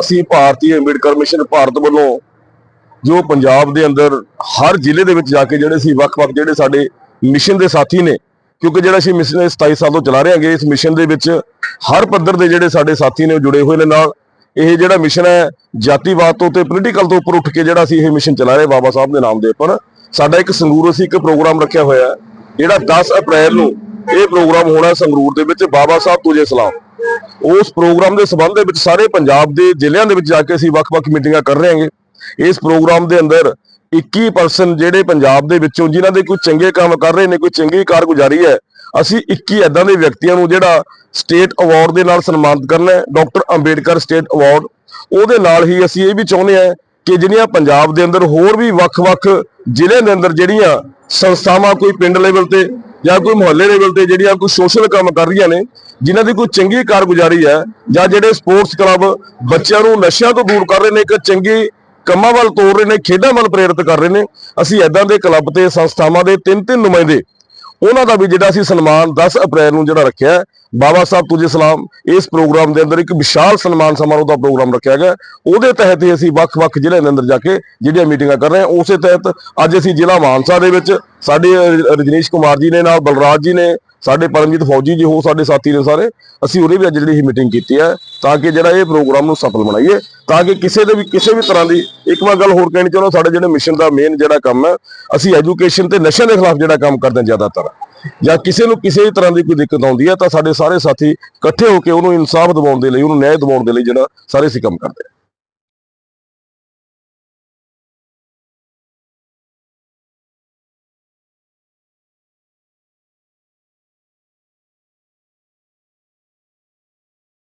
ਅਸੀਂ ਭਾਰਤੀ ਅੰਬੇਡਕਰ ਮਿਸ਼ਨ ਭਾਰਤ ਵੱਲੋਂ ਜੋ ਪੰਜਾਬ ਦੇ ਅੰਦਰ ਹਰ ਜ਼ਿਲ੍ਹੇ ਦੇ ਵਿੱਚ ਜਾ ਕੇ ਜਿਹੜੇ ਸੀ ਵੱਖ-ਵੱਖ ਜਿਹੜੇ ਸਾਡੇ ਮਿਸ਼ਨ ਦੇ ਸਾਥੀ ਨੇ, ਕਿਉਂਕਿ ਜਿਹੜਾ ਅਸੀਂ ਮਿਸ਼ਨ 27 ਸਾਲ ਤੋਂ ਚਲਾ ਰਹੇ ਹਾਂਗੇ, ਇਸ ਮਿਸ਼ਨ ਦੇ ਵਿੱਚ ਹਰ ਪੱਧਰ ਦੇ ਜਿਹੜੇ ਸਾਡੇ ਸਾਥੀ ਨੇ ਉਹ ਜੁੜੇ ਹੋਏ ਨੇ ਨਾਲ। ਇਹ ਜਿਹੜਾ ਮਿਸ਼ਨ ਹੈ, ਜਾਤੀਵਾਦ ਤੋਂ ਤੇ ਪੋਲੀਟੀਕਲ ਤੋਂ ਉੱਪਰ ਉੱਠ ਕੇ ਜਿਹੜਾ ਅਸੀਂ ਇਹ ਮਿਸ਼ਨ ਚਲਾ ਰਹੇ ਬਾਬਾ ਸਾਹਿਬ ਦੇ ਨਾਮ ਦੇ ਉੱਪਰ। ਸਾਡਾ ਇੱਕ ਸੰਗਰੂਰ ਅਸੀਂ ਇੱਕ ਪ੍ਰੋਗਰਾਮ ਰੱਖਿਆ ਹੋਇਆ ਹੈ, ਜਿਹੜਾ 10 ਅਪ੍ਰੈਲ ਨੂੰ ਇਹ ਪ੍ਰੋਗਰਾਮ ਹੋਣਾ ਸੰਗਰੂਰ ਦੇ ਵਿੱਚ। ਬਾਬਾ ਸਾਹਿਬ ਤੁਝੇ ਸਲਾਮ ਉਸ ਪ੍ਰੋਗਰਾਮ ਦੇ ਸਬੰਧ ਦੇ ਵਿੱਚ ਸਾਰੇ ਪੰਜਾਬ ਦੇ ਜ਼ਿਲ੍ਹਿਆਂ ਦੇ ਵਿੱਚ ਜਾ ਕੇ ਅਸੀਂ ਵੱਖ-ਵੱਖ ਮੀਟਿੰਗਾਂ ਕਰ ਰਹੇ ਹਾਂਗੇ। ਇਸ ਪ੍ਰੋਗਰਾਮ ਦੇ ਅੰਦਰ 21% ਜਿਹੜੇ ਪੰਜਾਬ ਦੇ ਵਿੱਚੋਂ, ਜਿਨ੍ਹਾਂ ਦੇ ਕੋਈ ਚੰਗੇ ਕੰਮ ਕਰ ਰਹੇ ਨੇ, ਕੋਈ ਚੰਗੀ ਕਾਰਗੁਜ਼ਾਰੀ ਹੈ, ਅਸੀਂ 21 ਐਦਾਂ ਦੇ ਵਿਅਕਤੀਆਂ ਨੂੰ ਜਿਹੜਾ ਸਟੇਟ ਅਵਾਰਡ ਦੇ ਨਾਲ ਸਨਮਾਨਿਤ ਕਰਨਾ ਹੈ, ਡਾਕਟਰ ਅੰਬੇਡਕਰ ਸਟੇਟ ਅਵਾਰਡ। ਉਹਦੇ ਨਾਲ ਹੀ ਅਸੀਂ ਇਹ ਵੀ ਚਾਹੁੰਦੇ ਹਾਂ ਕਿ ਜਿਹੜੀਆਂ ਪੰਜਾਬ ਦੇ ਅੰਦਰ ਹੋਰ ਵੀ ਵੱਖ-ਵੱਖ ਜ਼ਿਲ੍ਹਿਆਂ ਦੇ ਅੰਦਰ ਜਿਹੜੀਆਂ ਸੰਸਥਾਵਾਂ ਕੋਈ ਪਿੰਡ ਲੈਵਲ ਤੇ ਜਾਂ ਕੋਈ ਮੁਹੱਲੇ ਲੈਵਲ ਤੇ ਜਿਹੜੀਆਂ ਕੋਈ ਸੋਸ਼ਲ ਕੰਮ ਕਰ ਰਹੀਆਂ ਨੇ, ਜਿਨ੍ਹਾਂ ਦੀ ਕੋਈ ਚੰਗੀ ਕਾਰਗੁਜ਼ਾਰੀ ਹੈ, ਜਾਂ ਜਿਹੜੇ ਸਪੋਰਟਸ ਕਲੱਬ ਬੱਚਿਆਂ ਨੂੰ ਨਸ਼ਿਆਂ ਤੋਂ ਦੂਰ ਕਰ ਰਹੇ ਨੇ, ਇੱਕ ਚੰਗੀ ਕੰਮਾਂ ਵੱਲ ਤੋਰ ਰਹੇ ਨੇ, ਖੇਡਾਂ ਵੱਲ ਪ੍ਰੇਰਿਤ ਕਰ ਰਹੇ ਨੇ, ਅਸੀਂ ਐਦਾਂ ਦੇ ਕਲੱਬ ਤੇ ਸੰਸਥਾਵਾਂ ਦੇ ਤਿੰਨ ਤਿੰਨ ਨੁਮਾਇੰਦੇ ਉਹਨਾਂ ਦਾ ਵੀ ਜਿਹੜਾ ਅਸੀਂ ਸਨਮਾਨ 10 ਅਪ੍ਰੈਲ ਨੂੰ ਜਿਹੜਾ ਰੱਖਿਆ ਬਾਬਾ ਸਾਹਿਬ ਤੁਜੇ ਸਲਾਮ, ਇਸ ਪ੍ਰੋਗਰਾਮ ਦੇ ਅੰਦਰ ਇੱਕ ਵਿਸ਼ਾਲ ਸਨਮਾਨ ਸਮਾਰੋਹ ਦਾ ਪ੍ਰੋਗਰਾਮ ਰੱਖਿਆ ਗਿਆ ਉਹਦੇ ਤਹਿਤ ਹੀ ਅਸੀਂ ਵੱਖ-ਵੱਖ ਜ਼ਿਲ੍ਹਿਆਂ ਦੇ ਅੰਦਰ ਜਾ ਕੇ ਜਿਹੜੀਆਂ ਮੀਟਿੰਗਾਂ ਕਰ ਰਹੇ ਹਾਂ, ਉਸੇ ਤਹਿਤ ਅੱਜ ਅਸੀਂ ਜ਼ਿਲ੍ਹਾ ਮਾਨਸਾ ਦੇ ਵਿੱਚ ਸਾਡੇ ਰਜਨੀਸ਼ ਕੁਮਾਰ ਜੀ ਨੇ ਨਾਲ, ਬਲਰਾਜ ਜੀ ਨੇ ਸਾਡੇ ਪਰਮਜੀਤ ਫੌਜੀ ਜੀ ਹੋ, ਸਾਡੇ ਸਾਥੀ ਨੇ ਸਾਰੇ, ਅਸੀਂ ਉਹਨੇ ਵੀ ਅੱਜ ਜਿਹੜੀ ਇਹ ਮੀਟਿੰਗ ਕੀਤੀ ਹੈ, ਤਾਂ ਕਿ ਜਿਹੜਾ ਇਹ ਪ੍ਰੋਗਰਾਮ ਨੂੰ ਸਫਲ ਬਣਾਈਏ, ਤਾਂ ਕਿ ਕਿਸੇ ਦੇ ਵੀ, ਕਿਸੇ ਵੀ ਤਰ੍ਹਾਂ ਦੀ ਇੱਕ ਵਾਰ ਗੱਲ ਹੋਰ ਕਹਿਣੀ ਚਾਹੁੰਦਾ, ਸਾਡੇ ਜਿਹੜੇ ਮਿਸ਼ਨ ਦਾ ਮੇਨ ਜਿਹੜਾ ਕੰਮ ਹੈ, ਅਸੀਂ ਐਜੂਕੇਸ਼ਨ ਤੇ ਨਸ਼ਿਆਂ ਦੇ ਖਿਲਾਫ ਜਿਹੜਾ ਕੰਮ ਕਰਦੇ ਹਾਂ ਜ਼ਿਆਦਾਤਰ, ਜਾਂ ਕਿਸੇ ਨੂੰ ਕਿਸੇ ਵੀ ਤਰ੍ਹਾਂ ਦੀ ਕੋਈ ਦਿੱਕਤ ਆਉਂਦੀ ਹੈ, ਤਾਂ ਸਾਡੇ ਸਾਰੇ ਸਾਥੀ ਇਕੱਠੇ ਹੋ ਕੇ ਉਹਨੂੰ ਇਨਸਾਫ ਦਿਵਾਉਣ ਦੇ ਲਈ, ਉਹਨੂੰ ਨਿਆਂ ਦਿਵਾਉਣ ਦੇ ਲਈ ਜਿਹੜਾ ਸਾਰੇ ਅਸੀਂ ਕੰਮ ਕਰਦੇ ਹਾਂ।